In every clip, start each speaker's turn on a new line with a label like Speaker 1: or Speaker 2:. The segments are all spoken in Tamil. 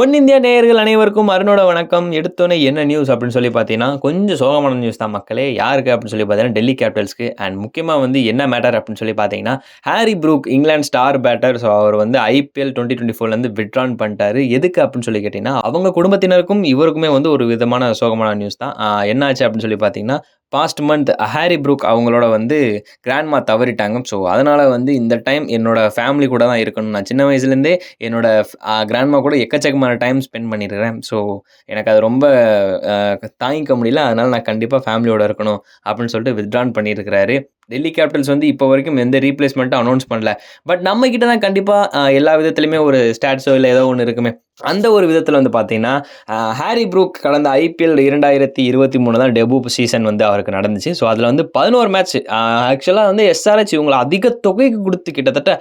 Speaker 1: ஒன் இந்தியா நேயர்கள் அனைவருக்கும் அருணோட வணக்கம். எடுத்தோன்னே என்ன நியூஸ் அப்படின்னு சொல்லி பார்த்தீங்கன்னா கொஞ்சம் சோகமான நியூஸ் தான் மக்களே. யாருக்கு அப்படின்னு சொல்லி பார்த்தீங்கன்னா டெல்லி கேபிட்டல்ஸ்க்கு. அண்ட் முக்கியமாக வந்து என்ன மேட்டர் அப்படின்னு சொல்லி பார்த்தீங்கன்னா Harry Brook England star batter so அவர் வந்து ஐபிஎல் டுவெண்ட்டி டுவெண்ட்டி ஃபோர்லேருந்து விட்ரான் பண்ணிட்டாரு. எதுக்கு அப்படின்னு சொல்லி கேட்டிங்கன்னா அவங்க குடும்பத்தினருக்கும் இவருக்குமே வந்து ஒரு விதமான சோகமான நியூஸ் தான். என்னாச்சு அப்படின்னு சொல்லி பார்த்தீங்கன்னா பாஸ்ட் மந்த் ஹாரி ப்ரூக் அவங்களோட வந்து கிராண்ட்மா தவறிட்டாங்க. ஸோ அதனால் வந்து இந்த டைம் என்னோட ஃபேமிலி கூட தான் இருக்கணும். நான் சின்ன வயசுலேருந்தே என்னோட கிராண்ட்மா கூட எக்கச்சக்கமான டைம் ஸ்பெண்ட் பண்ணியிருக்கிறேன் ஸோ எனக்கு அது ரொம்ப தாங்கிக்க முடியல. அதனால் நான் கண்டிப்பாக ஃபேமிலியோட இருக்கணும் அப்படின்னு சொல்லிட்டு வித்ட்ரான் பண்ணியிருக்கிறாரு டெல்லி கேபிட்டல்ஸ் வந்து இப்போ வரைக்கும் எந்த ரீப்ளேஸ்மெண்ட்டும் அனௌன்ஸ் பண்ணல. பட் நம்ம கிட்ட தான் கண்டிப்பாக எல்லா விதத்துலையுமே ஒரு ஸ்டாட்ஸோ இல்லை ஏதோ ஒன்று இருக்குமே. அந்த ஒரு விதத்தில் வந்து பார்த்தீங்கன்னா ஹாரி ப்ரூக் கடந்த ஐபிஎல் இரண்டாயிரத்தி இருபத்தி மூணு தான் டெபு சீசன் வந்து அவருக்கு நடந்துச்சு. ஸோ அதில் வந்து பதினோரு மேட்ச் ஆக்சுவலாக வந்து எஸ்ஆர்ஹெச் இவங்களை அதிக தொகைக்கு கொடுத்து கிட்டத்தட்ட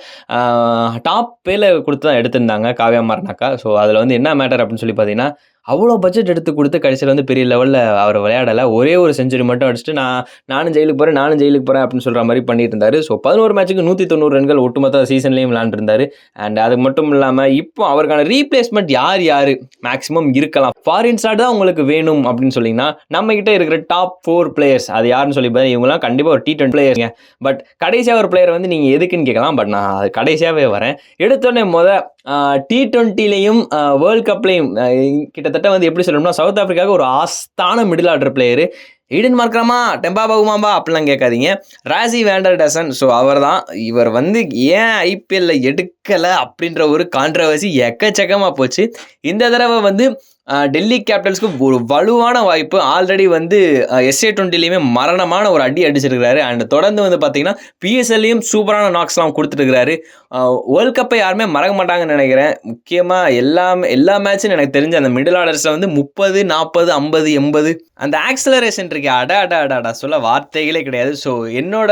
Speaker 1: டாப் பேல கொடுத்து தான் எடுத்திருந்தாங்க காவியா மார்னாக்கா. ஸோ அதில் வந்து என்ன மேட்டர் அப்படின்னு சொல்லி பார்த்தீங்கன்னா அவ்வளோ பட்ஜெட் எடுத்து கொடுத்து கடைசியில் வந்து பெரிய லெவலில் அவர் விளையாடலை. ஒரே ஒரு செஞ்சுரி மட்டும் அடிச்சுட்டு நான் நானும் ஜெயிலுக்கு போகிறேன் நானும் ஜெயிலுக்கு போகிறேன் அப்படின்னு சொல்கிற மாதிரி பண்ணிட்டு இருந்தார் ஸோ பதினோரு மேட்ச்சுக்கு நூற்றி தொண்ணூறு ரன்கள் ஒட்டுமொத்த சீசன்லேயும் விளாண்டுருந்தாரு அண்ட் அது மட்டும் இல்லாமல் இப்போ அவருக்கான ரீப்ளேஸ்மெண்ட் யார் யார்? மேக்ஸிமம் இருக்கலாம். ஃபாரின் ஸ்டார் தான் உங்களுக்கு வேணும் அப்படின்னு சொல்லிங்கன்னா நம்ம இருக்கிற டாப் ஃபோர் பிளேயர்ஸ் அது யாருன்னு சொல்லி பார்த்தா இவங்களாம் கண்டிப்பாக ஒரு டி டுவெண்ட்டி பிளேயருங்க பட் கடைசியாக ஒரு பிளேயர் வந்து நீங்கள் எதுக்குன்னு கேட்கலாம். பட் நான் அது கடைசியாகவே வரேன். எடுத்தோடனே முத டி டுவெண்ட்டிலையும் வேர்ல்ட் கப்லையும் கிட்டத்தட்ட வந்து எப்படி சொல்லணும்னா சவுத் ஆஃப்ரிக்காவுக்கு ஒரு ஆஸ்தான மிடில் ஆர்டர் பிளேயரு ஈடன் மார்க்ராமா? டெம்பா பகுமாம்பா? அப்படிலாம் கேட்காதீங்க. ராசி வேண்டர் டசன். ஸோ அவர் தான் இவர் வந்து ஏன் ஐபிஎல்ல எடுக்கலை அப்படின்ற ஒரு கான்ட்ரவர்சி எக்கச்சக்கமாக போச்சு. இந்த தடவை வந்து டெல்லி கேபிட்டல்ஸ்க்கு ஒரு வலுவான வாய்ப்பு. ஆல்ரெடி வந்து எஸ்ஏ டுவெண்ட்டிலையுமே மரணமான ஒரு அடி அடிச்சிருக்கிறாரு. அண்ட் தொடர்ந்து வந்து பார்த்தீங்கன்னா பிஎஸ்எல்லையும் சூப்பரான நாக்ஸ்லாம் கொடுத்துருக்கிறாரு வேர்ல்ட் கப்பை யாருமே மறக்க மாட்டாங்கன்னு நினைக்கிறேன். முக்கியமாக எல்லாமே எல்லா மேட்சும் எனக்கு தெரிஞ்ச அந்த மிடில் ஆர்டர்ஸில் வந்து முப்பது நாற்பது ஐம்பது எண்பது. அந்த ஆக்சலரேஷன் இருக்கு அட அட அட அடா சொல்ல வார்த்தைகளே கிடையாது. ஸோ என்னோட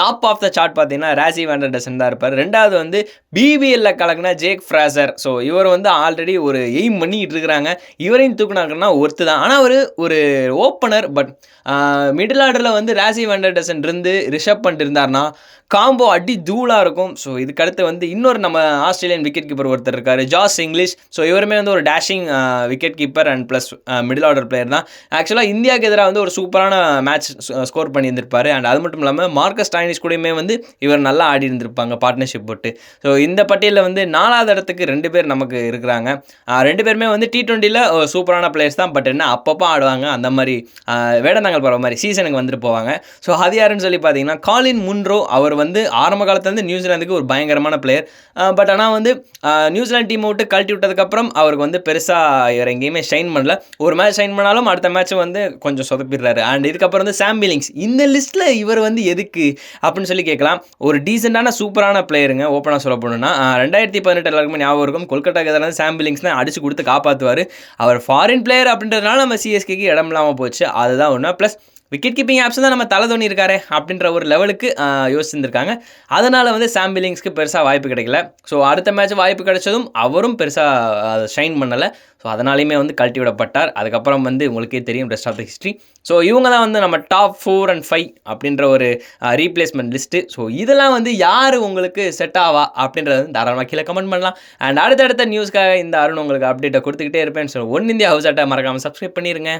Speaker 1: டாப் ஆஃப் த சார்ட் பார்த்தீங்கன்னா ராசி வேண்டர்டசன் தான் இருப்பார். ரெண்டாவது வந்து பிபிஎல்ல கலக்குனா ஜேக் ஃப்ராசர் ஸோ இவர் வந்து ஆல்ரெடி ஒரு எய்ம் பண்ணிக்கிட்டு இருக்கிறாங்க. இவரையும் தூக்குனாங்கன்னா ஒருத்து தான் ஆனால் அவர் ஒரு ஓப்பனர் பட் மிடில் ஆர்டரில் வந்து ராசி வெண்டர்டசன் இருந்து ரிஷப் பண்ணிட்டு இருந்தார்னா காம்போ அடி தூளாக இருக்கும். ஸோ இதுக்கடுத்து வந்து இன்னொரு நம்ம ஆஸ்திரேலியன் விக்கெட் கீப்பர் ஒருத்தர் இருக்கார் ஜாஸ் இங்கிலீஷ் ஸோ இவருமே வந்து ஒரு dashing wicket keeper and plus middle order player தான். ஆக்சுவலாக இந்தியாவுக்கு எதிராக வந்து ஒரு சூப்பரான மேட்ச் ஸ்கோர் பண்ணியிருந்திருப்பார். அண்ட் அது மட்டும் இல்லாமல் மார்க்கஸ் டைனிஸ் கூடயுமே வந்து இவர் நல்லா ஆடி இருந்திருப்பாங்க பார்ட்னர்ஷிப் போட்டு. ஸோ இந்த பட்டியலில் வந்து நாலாவது இடத்துக்கு ரெண்டு பேர் நமக்கு இருக்கிறாங்க. ரெண்டு பேருமே வந்து டி டுவெண்ட்டியில் சூப்பரான பிளேயர்ஸ் தான். பட் என்ன அப்பப்போ ஆடுவாங்க. அந்த மாதிரி வேடந்தாங்கல் போகிற மாதிரி சீசனுக்கு வந்துட்டு போவாங்க. ஸோ அது யாருன்னு சொல்லி பார்த்தீங்கன்னா காலின் முன்ரோ அவர் வந்து ஆரம்ப காலத்துலேருந்து நியூசிலாந்துக்கு ஒரு பயங்கரமான பிளேயர் பட் ஆனால் வந்து நியூசிலாந்து டீம் விட்டு கழட்டி விட்டதுக்கப்புறம் அவருக்கு வந்து பெருசாக இவர் எங்கேயுமே ஷைன் பண்ணல. ஒரு மேட்ச் ஷைன் பண்ணாலும் அடுத்த மேட்ச் வந்து கொஞ்சம் சொதப்பிடுறாரு. அண்ட் இதுக்கப்புறம் வந்து சாம் இந்த லிஸ்ட்டில் இவர் வந்து எதுக்கு அப்படின்னு சொல்லி கேட்கலாம். ஒரு டீசெண்டான சூப்பரான பிளேயருங்க ஓப்பனாக சொல்ல போகணுன்னா ரெண்டாயிரத்தி பதினெட்டு எல்லாருக்குமே ஞாபகம் இருக்கும். கொல்கட்டாக்கு எதிராக சாம் பில்லிங்ஸ் தான் அடிச்சு கொடுத்து காப்பாற்றுவார் அவர் ஃபாரின் பிளேயர் அப்படின்றதுனால நம்ம சிஎஸ்கேக்கு இடம் இல்லாமல் போச்சு. அதுதான் ஒன்று ப்ளஸ் விக்கெட் கீப்பிங் ஆப்ஸ் தான் நம்ம தலை தோணி இருக்காரு அப்படின்ற ஒரு லெவலுக்கு யோசிச்சுருந்துருக்காங்க. அதனால் வந்து சாம் பில்லிங்ஸ்க்கு பெருசாக வாய்ப்பு கிடைக்கல. ஸோ அடுத்த மேட்ச் வாய்ப்பு கிடைச்சதும் அவரும் பெருசாக ஷைன் பண்ணலை. ஸோ அதனாலையுமே வந்து கழட்டி விடப்பட்டார். அதுக்கப்புறம் வந்து உங்களுக்கே தெரியும் rest of the history so இவங்க தான் வந்து நம்ம டாப் ஃபோர் அண்ட் ஃபைவ் அப்படின்ற ஒரு ரீப்ளேஸ்மெண்ட் லிஸ்ட்டு ஸோ இதெல்லாம் வந்து யார் உங்களுக்கு செட் ஆவா அப்படின்றது தாராளமாக கீழே கமெண்ட் பண்ணலாம். அண்ட் அடுத்தடுத்த நியூஸ்க்காக இந்த அருண் உங்களுக்கு அப்டேட்டை கொடுத்துக்கிட்டே இருப்பேன் ஸோ ஒன் இந்தியா ஹவுஸ் அட்டை மறக்காமல் சப்ஸ்கிரைப் பண்ணிடுங்க